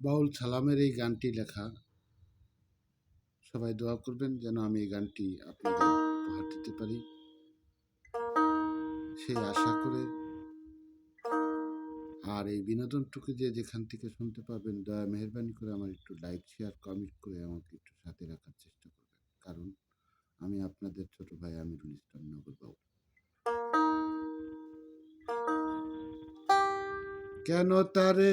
আবুল সালামের এই গানটি লেখা, সবাই দোয়া করবেন যেন আমি এই গানটি আপনাদের উপহার দিতে পারি। সেই আশা করে আর এই বিনোদনটুকু যে যেখান থেকে শুনতে পাবেন, দয়া মেহরবানি করে আমার একটু লাইক, শেয়ার, কমেন্ট করে আমাকে একটু সাথে রাখার চেষ্টা করবেন। কারণ আমি আপনাদের ছোট ভাই আমিরুল ইসলাম নগরবাবু কেন তারে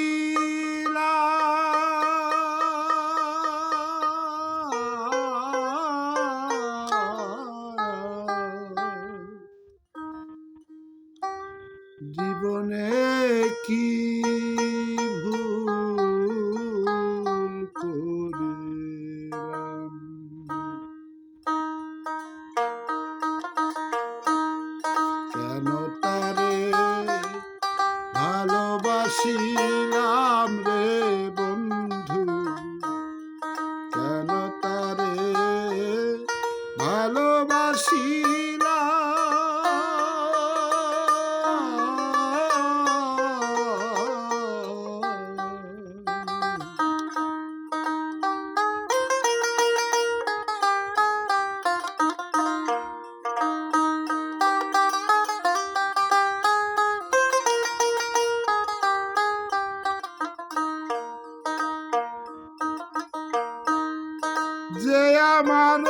যে আমার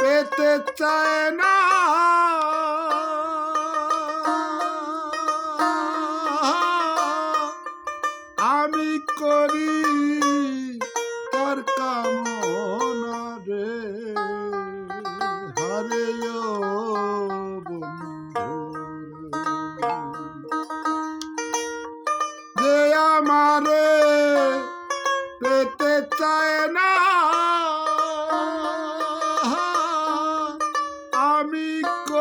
পেতে চায় না।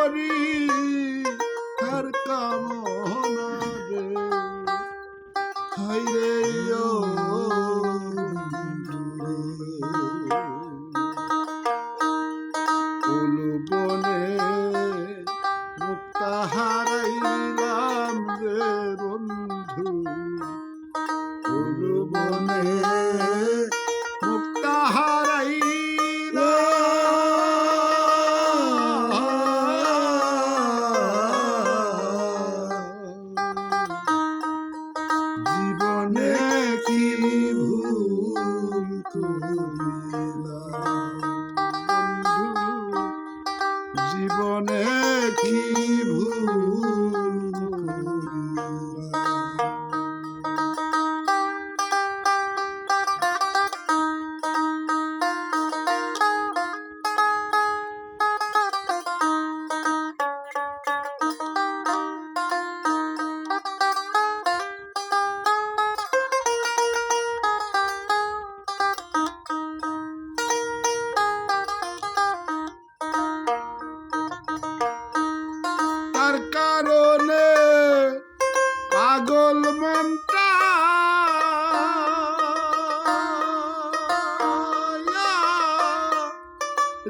করি তার কামনা রে। হাইরে বনে মুক্তা পাগল মনটা।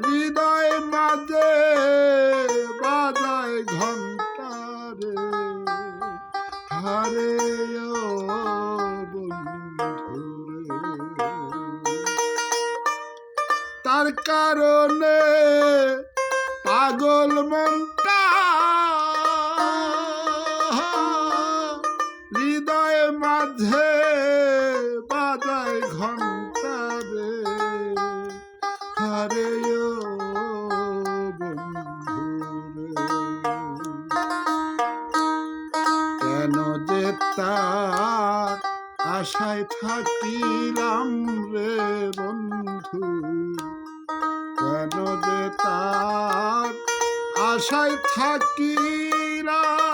হৃদয় মাঝে বাজায় ঘণ্টা রে। হারে তার কারণে পাগল মনটা মাঝে বাজায় ঘণ্টা রে। হরে কেন যে তার আশায় থাকিলাম রে বন্ধু? কেন যে তার আশায় থাকিলাম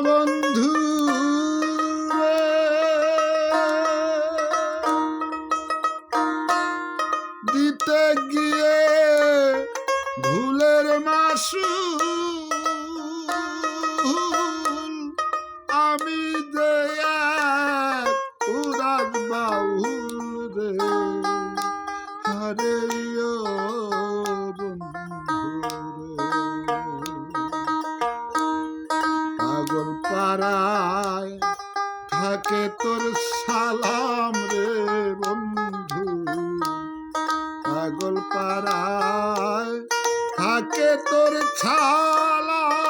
বন্ধু? দিতে গিয়ে ভুলের মাসু আমি দেয়া থাকে তোর সালাম রে বন্ধু। পাগল পাড়ায় থাকে তোর ছালা।